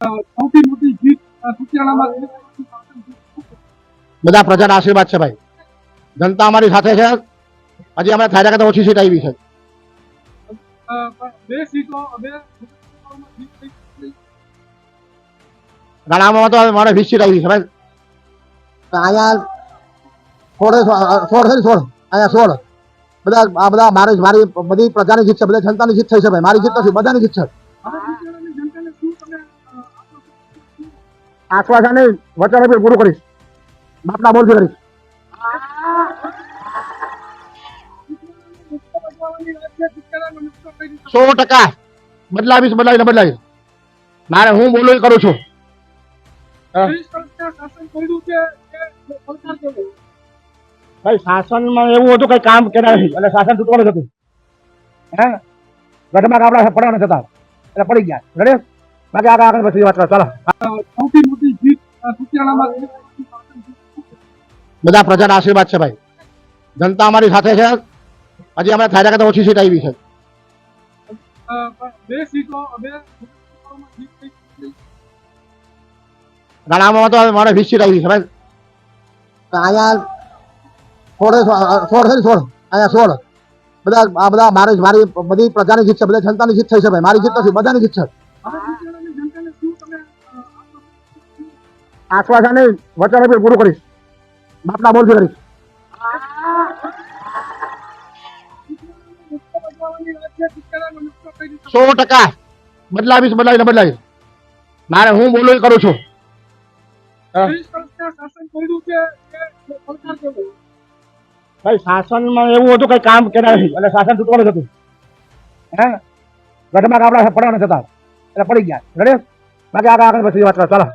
સૌથી મોટી જીત બધા પ્રજાના આશીર્વાદ છે ભાઈ. જનતા અમારી સાથે છે. હજી અમે થાય કરતા ઓછી સીટ આવી છે. રાણામાં તો મારે વીસ સીટ આવી છે ભાઈ. અહીંયા સોળ સોળ સોળ અહીંયા સોળ. બધા, આ બધા મારી મારી બધી પ્રજાની જીત છે, બધા જનતાની જીત થઈ છે ભાઈ. મારી જીત નથી, બધાની જીત છે. આશ્વાસન વચન આપી પૂરું કરીશ. બાપના બોલથી કરીશ. સો ટકા. બદલાવીશ, બદલાવીને બદલાવીશ. મારે હું બોલું કરું છું? ભાઈ, શાસનમાં એવું હતું કઈ કામ કે નથી એટલે શાસન તૂટવાનું હતું. હે? ગઢમાં આપણા પડવાના હતા. એટલે પડી ગયા. રડે? બાકી આગળ આગળ પછી વાત કરો. ચાલો. સૌથી મોટી જીત બધા પ્રજાના આશીર્વાદ છે ભાઈ. જનતા અમારી સાથે છે. હજી અમે થાય કરતા ઓછી સીટ આવી છે. બે સીટો. રાણામાં તો મારે વીસ સીટ આવી છે ભાઈ. અહીંયા સોળ સોળ છે સોળ. અહીંયા સોળ. બધા, આ બધા મારે, મારી બધી પ્રજાની જીત છે, બધા જનતાની જીત થઈ છે ભાઈ મારી જીત નથી, બધાની જીત છે આશ્વાસન વચન આપી પૂરું કરીશ બાપના બોલથી કરીશ. સો ટકા બદલાવીશ, બદલાવીને બદલાવીશ મારે હું બોલું કરું છું. શાસન? ભાઈ, શાસનમાં એવું હતું કઈ કામ કે નથી એટલે શાસન તૂટવાનું હતું. હે? ગઢમાં આપણા પડવાના થતા એટલે પડી ગયા. રડે? બાકી આગળ આગળ પછી વાત ચાલો.